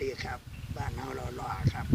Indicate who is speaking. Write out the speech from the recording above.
Speaker 1: ติดีครับ บ้านเฮาเราหล่อครับ